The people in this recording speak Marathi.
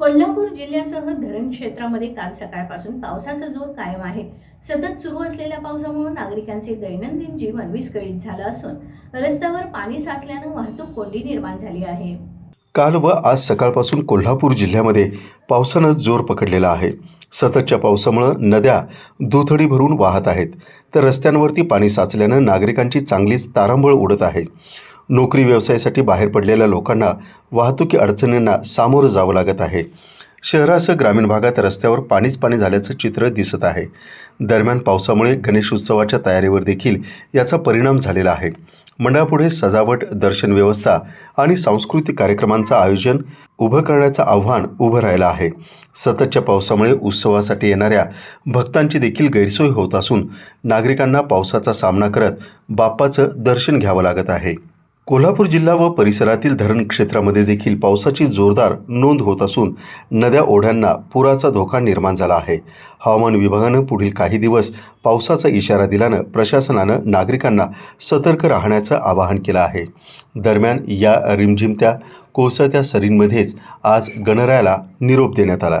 कोल्हापूर जिल्ह्यासह धरण क्षेत्रामध्ये काल सकाळपासून पावसाचा जोर कायम आहे. सतत सुरू असलेल्या पावसामुळे नागरिकांचे दैनंदिन जीवन विस्कळीत झालं असून रस्त्यावर पाणी साचल्यानं वाहतूक कोंडी निर्माण झाली आहे. काल व आज सकाळपासून कोल्हापूर जिल्ह्यामध्ये पावसानं जोर पकडलेला आहे. सततच्या पावसामुळं नद्या दुथडी भरून वाहत आहेत. तर रस्त्यांवरती पाणी साचल्यानं नागरिकांची चांगलीच तारांबळ उडत आहे. नोकरी व्यवसायासाठी बाहेर पडलेल्या लोकांना वाहतुकी अडचणींना सामोरं जावं लागत आहे. शहरासह ग्रामीण भागात रस्त्यावर पाणीच पाणी झाल्याचं चित्र दिसत आहे. दरम्यान पावसामुळे गणेश उत्सवाच्या तयारीवर देखील याचा परिणाम झालेला आहे. मंडळापुढे सजावट दर्शन व्यवस्था आणि सांस्कृतिक कार्यक्रमांचं आयोजन उभं करण्याचं आव्हान उभं राहिलं आहे. सततच्या पावसामुळे उत्सवासाठी येणाऱ्या भक्तांची देखील गैरसोय होत असून नागरिकांना पावसाचा सामना करत बाप्पाचं दर्शन घ्यावं लागत आहे. कोल्हापूर जिल्हा व परिसरातील धरण क्षेत्रामध्ये देखील पावसाची जोरदार नोंद होत असून नद्या ओढ्यांना पुराचा धोका निर्माण झाला आहे. हवामान विभागानं पुढील काही दिवस पावसाचा इशारा दिल्यानं प्रशासनानं नागरिकांना सतर्क राहण्याचं आवाहन केलं आहे. दरम्यान या रिमझिमत्या कोसळत्या सरींमध्येच आज गणरायाला निरोप देण्यात आला.